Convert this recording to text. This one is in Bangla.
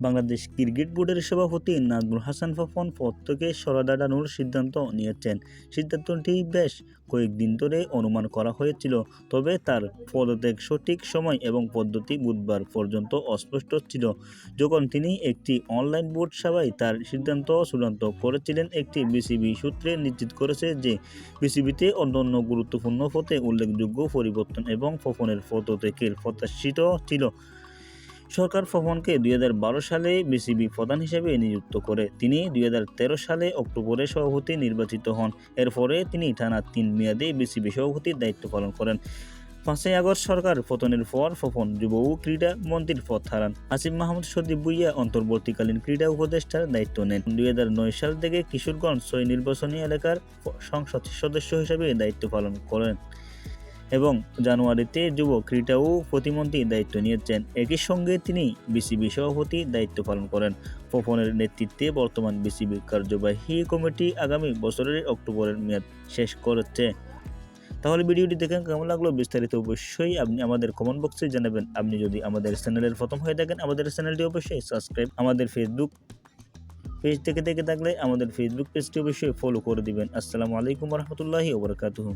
বাংলাদেশ ক্রিকেট বোর্ডের সভাপতি নাজমুল হাসান ফাফন পদ থেকে সরা দাঁড়ানোর সিদ্ধান্ত নিয়েছেন। সিদ্ধান্তটি বেশ কয়েকদিন ধরে অনুমান করা হয়েছিল, তবে তার পদত্যাগ সঠিক সময় এবং পদ্ধতি বুধবার পর্যন্ত অস্পষ্ট ছিল। যখন তিনি একটি অনলাইন বোর্ড সভায় তার সিদ্ধান্ত চূড়ান্ত করেছিলেন, একটি বিসিবি সূত্রে নিশ্চিত করেছে যে বিসিবিতে অন্যান্য গুরুত্বপূর্ণ পথে উল্লেখযোগ্য পরিবর্তন এবং ফফনের পদত্যাগের প্রত্যাশিত ছিল। সরকার ফফনকে দুই সালে বিসিবি প্রধান হিসেবে নিযুক্ত করে। তিনি দুই হাজার তেরো সালে অক্টোবরে সভাপতি নির্বাচিত হন। এরপরে তিনি টানা তিন মেয়াদে বিসিবি সভাপতির দায়িত্ব পালন করেন। পাঁচই আগস্ট সরকার পতনের পর ফফন যুব ও ক্রীড়া মন্ত্রীর পদ হারান। আসিফ মাহমুদ সদীপ ভুইয়া অন্তর্বর্তীকালীন ক্রীড়া উপদেষ্টার দায়িত্ব নেন। দুই হাজার নয় সাল থেকে কিশোরগঞ্জ ছয় নির্বাচনী এলাকার সংসদ সদস্য হিসেবে দায়িত্ব পালন করেন। এবং জানুয়ারিতে যুব ক্রীড়া ও প্রতিমন্ত্রীর দায়িত্ব নিয়েছেন। একই সঙ্গে তিনি বিসিবি সভাপতি দায়িত্ব পালন করেন। ফফনের নেতৃত্বে বর্তমান বিসিবি কার্যবাহী কমিটি আগামী বছরের অক্টোবরের মেয়াদ শেষ করেছে। তাহলে ভিডিওটি দেখেন কেমন লাগল বিস্তারিত অবশ্যই আপনি আমাদের কমেন্ট বক্সে জানাবেন। আপনি যদি আমাদের চ্যানেলের প্রথম হয়ে থাকেন, আমাদের চ্যানেলটি অবশ্যই সাবস্ক্রাইব আমাদের ফেসবুক পেজ থেকে দেখে থাকলে আমাদের ফেসবুক পেজটি অবশ্যই ফলো করে দিবেন। আসসালামু আলাইকুম রহমতুল্লাহি ওবরাকাতুহু